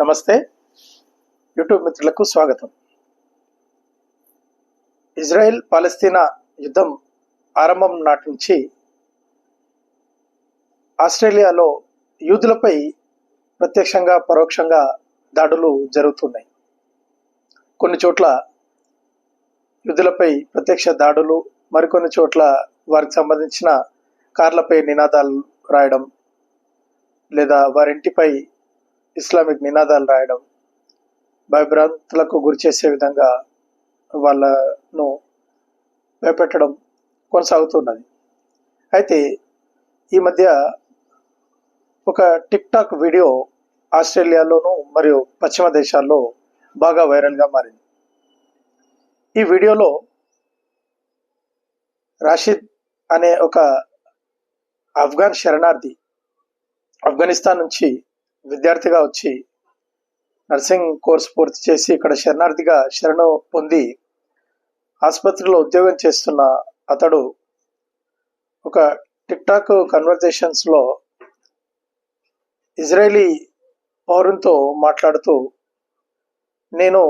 నమస్తే. యూట్యూబ్ మిత్రులకు స్వాగతం. ఇజ్రాయెల్ పాలస్తీనా యుద్ధం ఆరంభం నాటి నుంచి ఆస్ట్రేలియాలో యూదులపై ప్రత్యక్షంగా పరోక్షంగా దాడులు జరుగుతున్నాయి. కొన్ని చోట్ల యూదులపై ప్రత్యక్ష దాడులు మరికొన్ని చోట్ల వారికి సంబంధించిన కార్లపై నినాదాలు రాయడం లేదా వారింటిపై ఇస్లామిక్ నినాదాలు రాయడం భయభ్రాంతులకు గురి చేసే విధంగా వాళ్ళను భయపెట్టడం కొనసాగుతున్నది. అయితే ఈ మధ్య ఒక టిక్ టాక్ వీడియో ఆస్ట్రేలియాలోను మరియు పశ్చిమ దేశాల్లో బాగా వైరల్గా మారింది. ఈ వీడియోలో రాషిద్ అనే ఒక ఆఫ్ఘన్ శరణార్థి ఆఫ్ఘనిస్తాన్ నుంచి విద్యార్థిగా వచ్చి నర్సింగ్ కోర్స్ పూర్తి చేసి ఇక్కడ శరణార్థిగా శరణు పొంది ఆసుపత్రిలో ఉద్యోగం చేస్తున్న అతడు ఒక టిక్ టాక్ కన్వర్జేషన్స్లో ఇజ్రాయేలీ పౌరునితో మాట్లాడుతూ నేను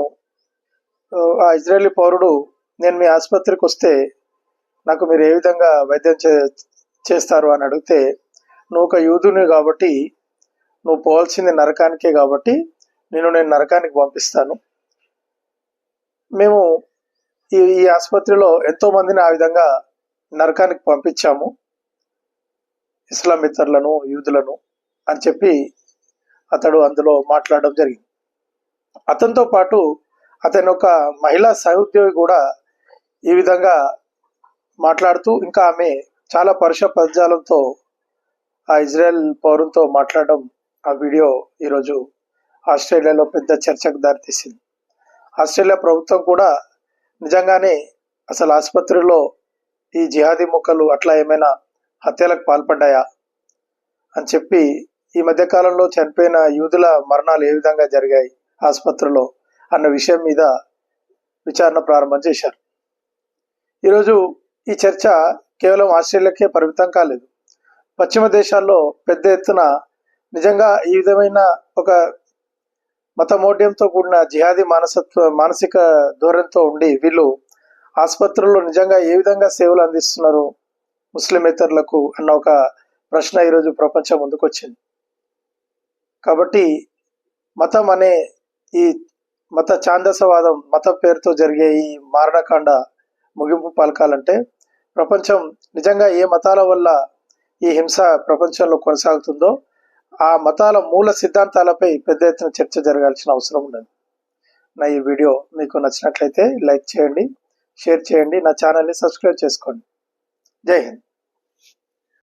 ఆ ఇజ్రాయేలీ పౌరుడు నేను మీ ఆసుపత్రికి వస్తే నాకు మీరు ఏ విధంగా వైద్యం చే చేస్తారు? అని అడిగితే నువ్వు ఒక యూదుని కాబట్టి నువ్వు పోవాల్సింది నరకానికే కాబట్టి నేను నేను నరకానికి పంపిస్తాను. మేము ఈ ఈ ఆసుపత్రిలో ఎంతో మందిని ఆ విధంగా నరకానికి పంపించాము. ఇస్లామితరులను యూదులను అని చెప్పి అతడు అందులో మాట్లాడడం జరిగింది. అతనితో పాటు అతని ఒక మహిళా సహోద్యోగి కూడా ఈ విధంగా మాట్లాడుతూ ఇంకా ఆమె చాలా పరుష పదజాలంతో ఆ ఇజ్రాయెల్ పౌరులతో మాట్లాడడం ఆ వీడియో ఈరోజు ఆస్ట్రేలియాలో పెద్ద చర్చకు దారితీసింది. ఆస్ట్రేలియా ప్రభుత్వం కూడా నిజంగానే అసలు ఆసుపత్రిలో ఈ జిహాదీ ముక్కలు అట్లా ఏమైనా హత్యలకు పాల్పడ్డాయా అని చెప్పి ఈ మధ్యకాలంలో చనిపోయిన యూదుల మరణాలు ఏ విధంగా జరిగాయి ఆసుపత్రిలో అన్న విషయం మీద విచారణ ప్రారంభం చేశారు. ఈరోజు ఈ చర్చ కేవలం ఆస్ట్రేలియాకే పరిమితం కాలేదు. పశ్చిమ దేశాల్లో పెద్ద ఎత్తున నిజంగా ఈ విధమైన ఒక మతమోడ్యంతో కూడిన జిహాదీ మానసత్వ మానసిక ధోరణితో ఉండి వీళ్ళు ఆసుపత్రుల్లో నిజంగా ఏ విధంగా సేవలు అందిస్తున్నారు ముస్లిమేతరులకు అన్న ఒక ప్రశ్న ఈరోజు ప్రపంచం ముందుకు వచ్చింది కాబట్టి మతం అనే ఈ మత ఛాందసవాదం మతం పేరుతో జరిగే ఈ మారణకాండ ముగింపు పలకాలంటే ప్రపంచం నిజంగా ఏ మతాల వల్ల ఈ హింస ప్రపంచంలో కొనసాగుతుందో ఆ మతాల మూల సిద్ధాంతాలపై పెద్ద ఎత్తున చర్చ జరగాల్సిన అవసరం ఉన్నది. నా ఈ వీడియో మీకు నచ్చినట్లయితే లైక్ చేయండి షేర్ చేయండి నా ఛానల్ని సబ్స్క్రైబ్ చేసుకోండి. జై హింద్.